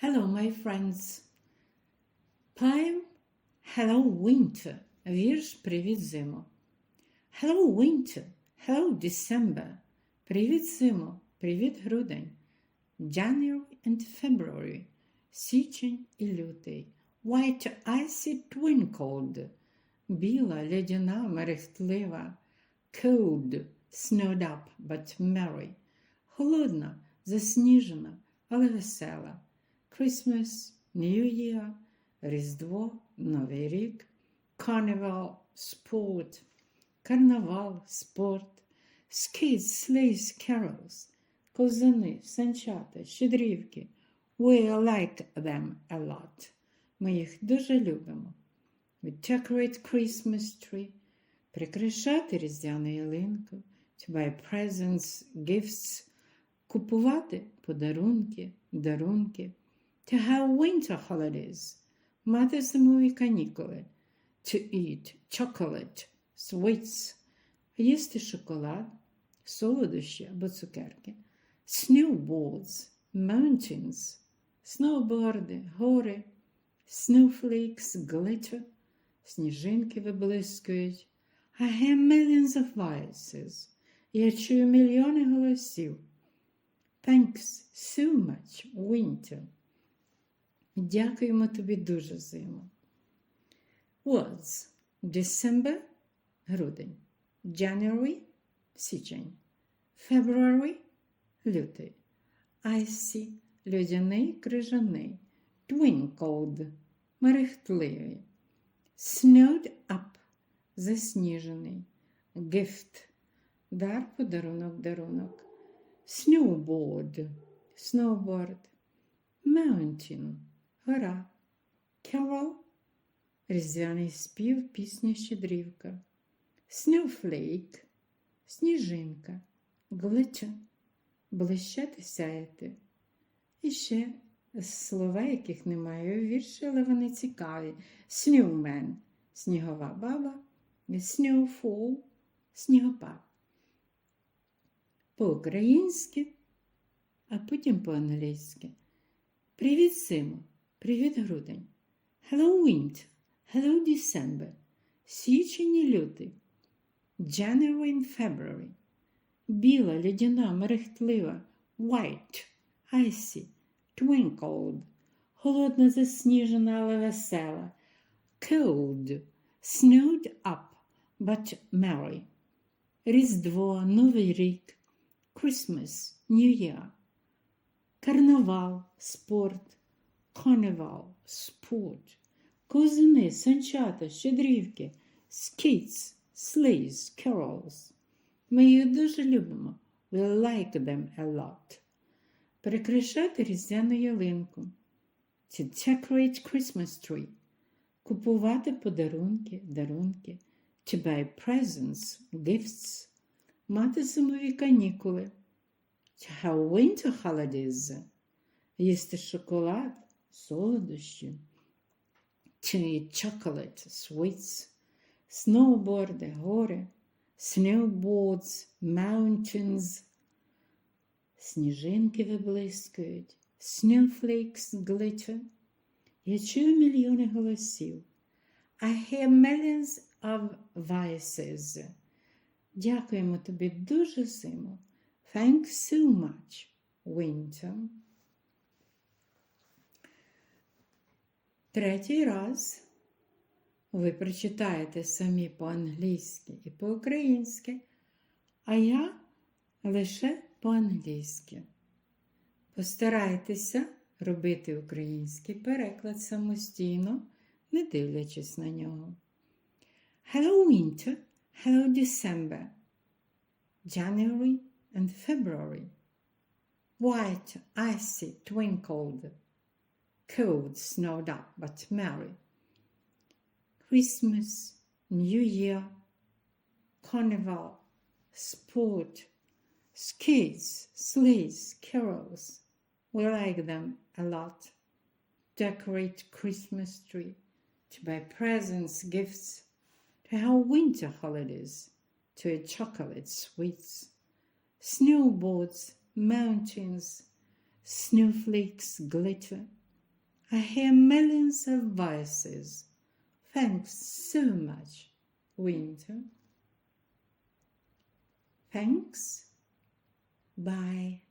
Hello, my friends. Poem Hello Winter. Вірш Привіт зимо. Hello Winter. Hello December. Привіт зимо. Привіт грудень. January and February. Січень і лютий. White icy twinkled. Біла, лядяна, мерехтлива. Cold, snowed up, but merry. Холодна, засніжена, але весела. Christmas, New Year, Різдво, Новий рік, Carnival, спорт, карнавал, спорт, skates, sleighs, carols, козани, санчата, щедрівки. We like them a lot. Ми їх дуже любимо. We decorate Christmas tree, прикрашати різдвяну ялинку, to buy presents, gifts, купувати подарунки, дарунки, to have winter holidays, мати зимові канікули, to eat chocolate, sweets, їсти шоколад, солодощі або цукерки, snowboards, mountains, сноуборди, гори, snowflakes, glitter, сніжинки виблискують. I hear millions of voices. Я чую мільйони голосів. Thanks so much, winter. Дякуємо тобі дуже зиму. Was December – грудень. January – січень. February – лютий. Icy – льодяний, крижаний. Twinkled – мерехтливий. Snowed up – засніжений. Gift – дар, подарунок, дарунок. Snowboard – snowboard. Mountain – гора. Carol – різдвяний спів, пісня щедрівка. Snowflake – сніжинка. Glitter – блищати, сяяти. І ще слова, яких немає у вірші, але вони цікаві. Snowman – снігова баба. Snowfall – снігопад. По-українськи, а потім по-англійськи. Привіт, зимо! Привіт, грудень! Hello, winter! Hello, December! Січень і лютий. January and February. Біла, лядяна, мерехтлива. White, icy, twinkled. Холодна, засніжена, але весела. Cold, snowed up, but merry. Різдво, Новий рік. Christmas, New Year. Карнавал, спорт. Carnival, спорт. Козини, санчата, щедрівки. Skates, sleighs, carols. Ми їх дуже любимо. We like them a lot. Прикрашати різдвяну ялинку. To decorate Christmas tree. Купувати подарунки, дарунки. To buy presents, gifts. Мати зимові канікули. To have winter holidays. Їсти шоколад, солодощі. Eat chocolate, sweets. Сноуборди, гори. Snowboards, mountains. Сніжинки виблискують. Snowflakes glitter. Я чую мільйони голосів. I hear millions of voices. Дякуємо тобі дуже зиму. Thanks so much, winter. Третій раз ви прочитаєте самі по-англійськи і по-українськи, а я лише по-англійськи. Постарайтеся робити український переклад самостійно, не дивлячись на нього. Hello, winter. Hello, December. January and February. White, icy, twinkled. Cold, snowed up, but merry. Christmas, New Year, Carnival, sport, skis, sleighs, carols. We like them a lot. Decorate Christmas tree, to buy presents, gifts, to have winter holidays, to eat chocolate, sweets, snowboards, mountains, snowflakes glitter, I hear millions of voices. Thanks so much, Winter. Thanks. Bye.